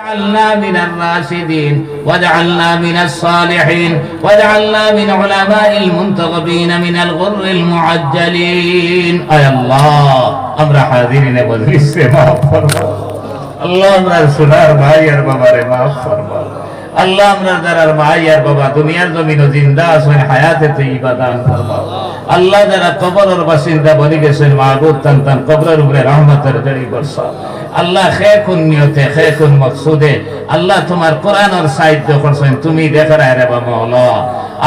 واجعلنا من الراشدين واجعلنا من الصالحين واجعلنا من علماء المنتخبين من الغر المعجلين اي الله আমরা হাজিরিনে মজলিসে মাফ ফরমাও আল্লাহ আমরা সোনার ভাই আর বাবারে মাফ ফরমাও আল্লাহ আমরা যারা ভাই আর বাবা, দুনিয়ার জমিন জিন্দা আছেন, হায়াতে তৈবা দান আল্লাহ যারা কবরের বাসিন্দা বনি গেছেন মাহবুব তান তান কবরের উপরে রহমতের জড়ি বর্ষা। আল্লাহ খে কোন নিয়তে খে কোন মকসুদে। আল্লাহ তোমার কোরআনের সাহিত্য করছেন, তুমি দেখার রে বাবা মৌলা।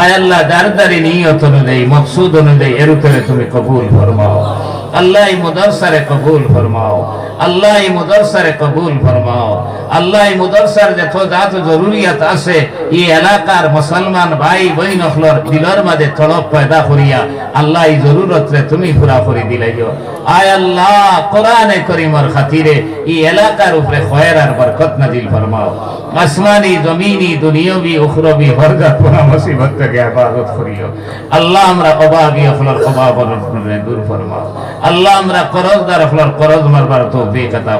আয় আল্লাহ, দারদারি নিয়ত অনুযায়ী, মকসুদ অনুযায়ী এর উপরে তুমি কবুল ফরমাও। আল্লাহ মুদরসারে কবুল ফরমাও। আল্লাহ মুদরসারে কবুল ফরমাও। আল্লাহ মুদরসার যত জাত জরুরিয়াত আছে, এই এলাকার মুসলমান ভাই বহিন হলর দিলর মাঝে তলব পয়দা করিয়া আল্লাহ এই জরুরত রে তুমি পুরা করে দিলাইও। আয় আল্লাহ, কোরআনে করিমর খাতিরে এই এলাকার উপরে খয়ের আর বরকত নাজিল ফরমাও। আসমানি, জমিনি, দুনিয়বি, উখরবি হরজাত পুরা মুসিবত থেকে হেফাজত করিও। আল্লাহ আমরা অভাবী হলর অভাব ফরমাও আল্লাহ আমরা করজদার হলর করজ মারবার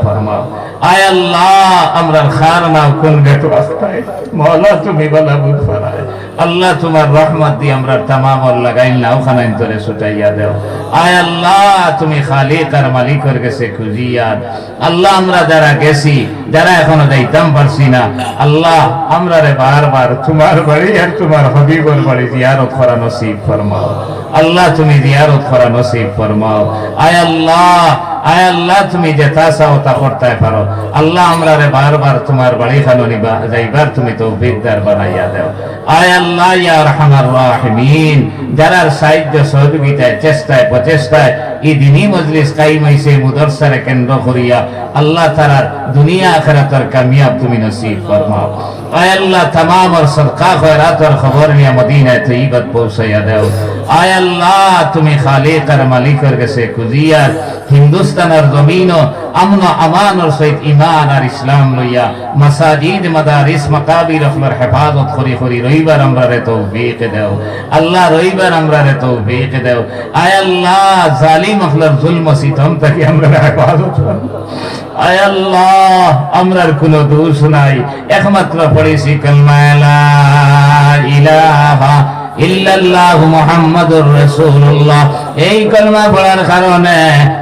ফরমাও আয় আল্লাহ আমরা নাও কোন গেট রাস্তায়? তুমি আল্লাহ তোমার রহমত দিয়ে আমরা না, ওখানে তোরে আয় আল্লাহ, তুমি মালিকের খুঁজিয়া আল্লাহ, আমরা যারা গেছি, যারা এখনও যাইতাম পারছি না, আল্লাহ আমরা রে বারবার তোমার বাড়ি আর তোমার হবিবর বাড়ি জিয়ারত করা নসিব ফরমাও। আল্লাহ, তুমি জিয়ারত করা নসিব ফরমাও। আয় আল্লাহ আয় আল্লাহ তুমি যেটা চাও তা করতে পারো আল্লাহ আমরা রে বারবার তোমার বাড়ি খানো নিবা যাইবার তুমি তো বিদ্যার বানাইয়া দেও আয় আল্লাহ ইয়া রহমান রাহিমিন যারা সাহায্য সহযোগিতায় চেষ্টায় প্রচেষ্টায় এই দিনই মজলিস কাইম হইছে মুদরসারে কেন্দ্র করিয়া আল্লাহ তারার দুনিয়া আখেরাতের কামিয়াব তুমি নসিব ফরমাও আয় আল্লাহ तमाम और सदका खैरात और खबर निया मदीना तय्यबत पहुंचाया দেও আয় আল্লাহ তুমি খালিক আর মালিকের কাছে খুঁজিয়া হিন্দুস্তানের জমিন আমন আমানোর সহিত ইমান আর ইসলাম লইয়া মাসাজিদ, মাদারিস, মাকাবির আপনার হেফাজত করি করি, রইবার আমরা রে তৌফিক দেও। আল্লাহ রইবার আমরা রে তৌফিক দেও। আয় আল্লাহ, জালিম আপনার জুলম সিতম থেকে আমরা হেফাজত আয় আল্লাহ, আমরার কোনো দোষ নাই। একমাত্র পড়েছি কলমা লা ইলাহা ইল্লাল্লাহু মুহাম্মাদুর রাসূলুল্লাহ। এই কলমা পড়ার কারণে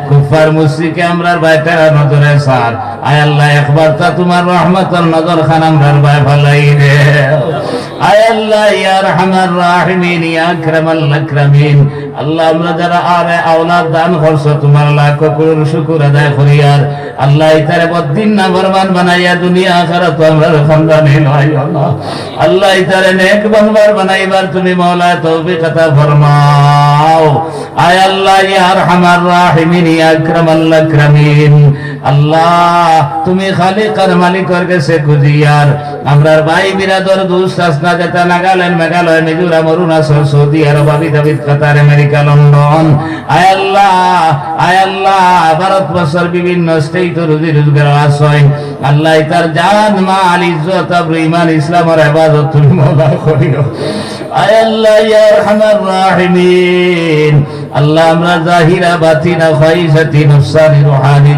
কুফার মুশরিকে আমরার বাইতেরা নজরে সার আয় আল্লাহ, একবার তা তোমার রহমতের নজর খান আমরার বাই ভালাই রে। আয় আল্লাহ, ইয়া রহমান রাহিমিন, ইয়া আকরামাল আকরামিন। আল্লাহ, আমরা যারা আরে আওলাদ দান করছ, তোমার লাখ কোটি শুকর আদায় করি আর আল্লাহ ইতারে বদিন না বরবান বানাইয়া দুনিয়া আখিরাত আমরা খানদানি নয় আল্লাহ। ইতারে নেক বানবার বানাইবার তুমি মাওলা তৌফিক আতা ফরমাও। আয় আল্লাহ, ইয়া আরহামার রাহিমিন, ইয়া আকরামাল আকরামিন। আল্লাহ, তুমি খালিক আর মালিকের কাছে খুঁজিয়ার আমরার ভাই বিরাদর দুস আসনা যেটা নাগাল্যান্ড, মেঘালয়, মিজোরাম, অরুণাচল, সৌদি আরব, আবি দাবিদ কাতার, আমেরিকা, লন্ডন। আয় আল্লাহ আয় আল্লাহ, ভারতবর্ষের বিভিন্ন স্টেট রুজি রোজগার আশ্রয়। আল্লাহ তার জান, মাল, ইজ্জত ইমান ইসলামের ইবাদত তুমি মওলা করিও। আল্লাহ, ইয়া আল্লাহ, আমরা জাহিরা, বাতিনা খাইসাতি নফসানি, রুহানি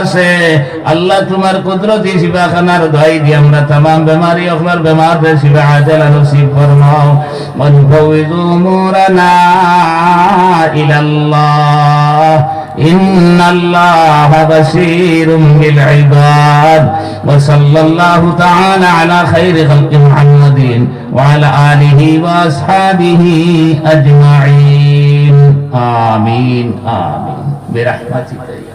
আছে, আল্লাহ তোমার কুদরতি শিফাখানার দোয়াই দিয়ে আমরা तमाम বেমারি অখলার বেমার দে শিফা আজালা নসিব ফরমাও। মনফাউযু মুরানা ইলাল্লাহ। إن الله بصير بالعباد وصلى الله تعالى على خير خلق محمد وعلى آله وأصحابه أجمعين. آمين آمين. برحمتك يا